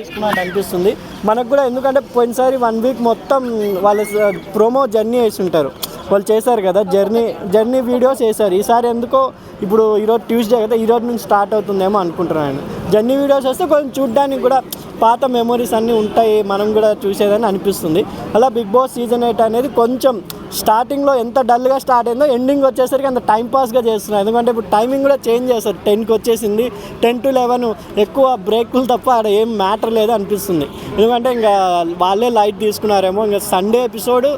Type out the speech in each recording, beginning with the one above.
తీసుకున్నట్టు అనిపిస్తుంది. మనకు కూడా ఎందుకంటే పోయినసారి వన్ వీక్ మొత్తం వాళ్ళ ప్రోమో జర్నీ వేసి ఉంటారు. వాళ్ళు చేశారు కదా జర్నీ జర్నీ వీడియోస్ చేశారు ఈసారి ఎందుకో ఇప్పుడు ఈరోజు ట్యూస్డే కదా ఈరోజు నుంచి స్టార్ట్ అవుతుందేమో అనుకుంటున్నాను జర్నీ వీడియోస్ వస్తే కొంచెం చూడ్డానికి కూడా పాత మెమొరీస్ అన్నీ ఉంటాయి మనం కూడా చూసేదని అనిపిస్తుంది. అలా బిగ్ బాస్ సీజన్ ఎయిట్ అనేది కొంచెం స్టార్టింగ్లో ఎంత డల్గా స్టార్ట్ అయిందో ఎండింగ్ వచ్చేసరికి అంత టైం పాస్గా చేస్తున్నారు. ఎందుకంటే ఇప్పుడు టైమింగ్ కూడా చేంజ్ చేస్తారు. టెన్కి వచ్చేసింది టెన్ టు లెవెన్ ఎక్కువ బ్రేకులు తప్ప ఆడ ఏం మ్యాటర్ లేదు అనిపిస్తుంది. ఎందుకంటే ఇంకా వాళ్ళే లైట్ తీసుకున్నారేమో ఇంకా సండే ఎపిసోడ్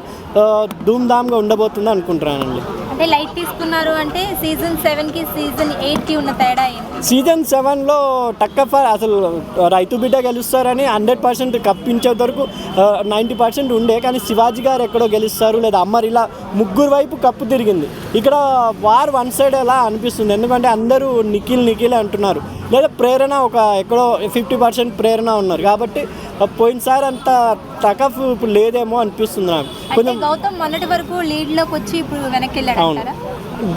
ధూమ్ ధామ్గా ఉండబోతుంది అనుకుంటున్నానండి. అంటే లైట్ తీసుకున్నారు అంటే సీజన్ సెవెన్కి సీజన్ ఎయిట్కి ఉన్న తేడా ఏంటి? సీజన్ సెవెన్లో టక్కఫ అసలు రైతు బిడ్డ గెలుస్తారని హండ్రెడ్ పర్సెంట్ కప్పించే వరకు నైంటీ పర్సెంట్ ఉండే కానీ శివాజీ గారు ఎక్కడో గెలుస్తారు లేదా అమ్మర్ ఇలా ముగ్గురు వైపు కప్పు తిరిగింది. ఇక్కడ వార్ వన్ సైడ్ ఎలా అనిపిస్తుంది? ఎందుకంటే అందరూ నిఖిల్ నిఖిల్ అంటున్నారు. లేదా ప్రేరణ ఒక ఎక్కడో ఫిఫ్టీ పర్సెంట్ ప్రేరణ ఉన్నారు. కాబట్టి పోయినసారి అంత టకఫ్ ఇప్పుడు లేదేమో అనిపిస్తుంది నాకు. కొంచెం గౌతమ్ మొన్నటి వరకు లీడ్లోకి వచ్చి ఇప్పుడు వెనక్కి వెళ్ళాడు అవును.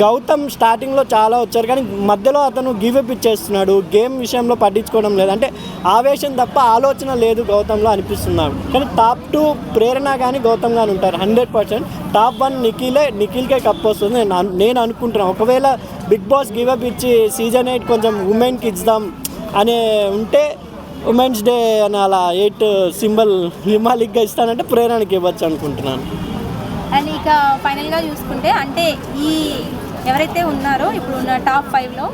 గౌతమ్ స్టార్టింగ్లో చాలా వచ్చారు కానీ మధ్యలో అతను గివప్ ఇచ్చేస్తున్నాడు గేమ్ విషయంలో పట్టించుకోవడం లేదు. అంటే ఆవేశం తప్ప ఆలోచన లేదు గౌతంలో అనిపిస్తున్నాడు కానీ టాప్ టూ ప్రేరణ కానీ గౌతమ్ కానీ ఉంటారు హండ్రెడ్ పర్సెంట్ టాప్ వన్ నిఖిలే నిఖిల్కే కప్ వస్తుంది. నేను నేను అనుకుంటున్నాను ఒకవేళ బిగ్ బాస్ గివప్ ఇచ్చి సీజన్ ఎయిట్ కొంచెం ఉమెన్కి ఇద్దాం అనే ఉంటే ఉమెన్స్ డే అని అలా ఎయిట్ సింబల్ హిమాలిక్గా ఇస్తానంటే ప్రేరణకి ఇవ్వచ్చు అనుకుంటున్నాను. అండ్ ఇక ఫైనల్గా చూసుకుంటే అంటే ఈ ఎవరైతే ఉన్నారో ఇప్పుడు ఉన్న టాప్ ఫైవ్లో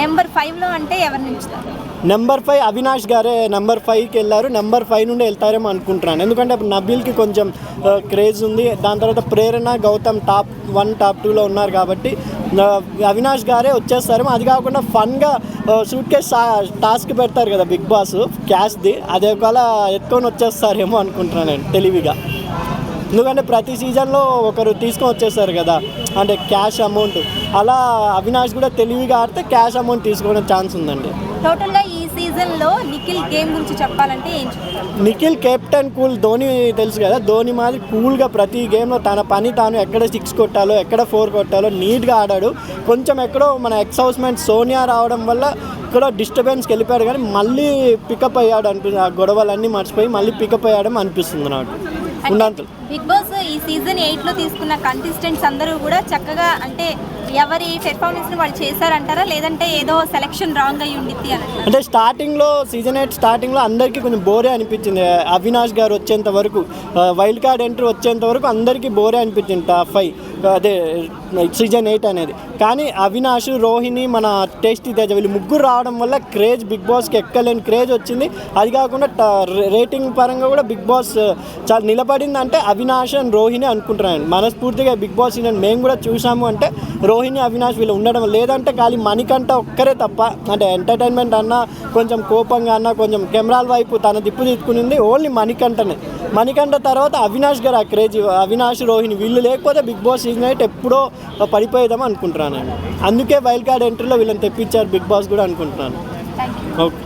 నెంబర్ ఫైవ్లో అంటే ఎవరు నిలుస్తారు? నెంబర్ ఫైవ్ అవినాష్ గారే నెంబర్ ఫైవ్కి వెళ్ళారు. నెంబర్ ఫైవ్ నుండి వెళ్తారేమో అనుకుంటున్నాను. ఎందుకంటే నబీల్కి కొంచెం క్రేజ్ ఉంది. దాని తర్వాత Prerana Gautam top one top టూలో ఉన్నారు కాబట్టి అవినాష్ గారే వచ్చేస్తారేమో అది కాకుండా ఫన్గా షూట్ కేస్ టాస్క్ పెడతారు కదా బిగ్ బాస్ క్యాష్ది అదే ఒకవేళ ఎత్తుకొని వచ్చేస్తారేమో అనుకుంటున్నాను నేను తెలివిగా. ఎందుకంటే ప్రతి సీజన్లో ఒకరు తీసుకొని వచ్చేస్తారు కదా అంటే క్యాష్ అమౌంట్. అలా అవినాష్ కూడా తెలివిగా ఆడితే క్యాష్ అమౌంట్ తీసుకోవడం ఛాన్స్ ఉందండి. టోటల్గా ఈ సీజన్లో నిఖిల్ గేమ్ గురించి చెప్పాలంటే ఏం నిఖిల్ కెప్టెన్ కూల్ ధోని తెలుసు కదా ధోని మాది కూల్గా ప్రతి గేమ్లో తన పని తాను ఎక్కడ సిక్స్ కొట్టాలో ఎక్కడ ఫోర్ కొట్టాలో నీట్గా ఆడాడు. కొంచెం ఎక్కడో మన ఎక్స్ హౌస్మెంట్ సోనియా రావడం వల్ల ఇక్కడ డిస్టర్బెన్స్కి వెళ్ళిపోయాడు కానీ మళ్ళీ పికప్ అయ్యాడు అనిపి ఆ గొడవలన్నీ మర్చిపోయి మళ్ళీ పికప్ అయ్యాడని అనిపిస్తుంది నాకు. బిగ్ బాస్ ఈ సీజన్ ఎయిట్లో తీసుకున్న కంటెస్టెంట్స్ అందరూ కూడా చక్కగా అంటే ఎవరి పెర్ఫార్మెన్స్ వాళ్ళు చేశారంటారా? లేదంటే ఏదో సెలక్షన్ రాంగ్ అయ్యి ఉండిద్ది అని అంటే స్టార్టింగ్లో సీజన్ ఎయిట్ స్టార్టింగ్లో అందరికీ కొంచెం బోరే అనిపించింది. అవినాష్ గారు వచ్చేంత వరకు వైల్డ్ కార్డ్ ఎంట్రీ వచ్చేంత వరకు అందరికీ బోరే అనిపించింది టాప్ ఫైవ్ అదే సీజన్ ఎయిట్ అనేది. కానీ అవినాష్ రోహిణి మన టేస్టీ తేజ వీళ్ళు ముగ్గురు రావడం వల్ల క్రేజ్ బిగ్ బాస్కి ఎక్కలేని క్రేజ్ వచ్చింది. అది కాకుండా రేటింగ్ పరంగా కూడా బిగ్ బాస్ చాలా నిలబడింది అంటే అవినాష్ అండ్ రోహిణి అనుకుంటున్నాను. మనస్ఫూర్తిగా బిగ్ బాస్ సీజన్ మేము కూడా చూసాము అంటే రోహిణి అవినాష్ వీళ్ళు ఉండడం లేదంటే ఖాళీ మణికంఠ ఒక్కరే తప్ప అంటే ఎంటర్టైన్మెంట్ అన్నా కొంచెం కోపంగా అన్నా కొంచెం కెమెరాల వైపు తన దిప్పు తీసుకునింది ఓన్లీ మణికంఠనే. మణికంఠ తర్వాత అవినాష్ గారు ఆ క్రేజ్ అవినాష్ రోహిణి వీళ్ళు లేకపోతే బిగ్ బాస్ సీజన్ అయితే ఎప్పుడో పడిపోయేదాం అనుకుంటున్నాను నేను. అందుకే వైల్డ్ కార్డ్ ఎంట్రీలో వీళ్ళని తెప్పించారు బిగ్ బాస్ కూడా అనుకుంటున్నాను. ఓకే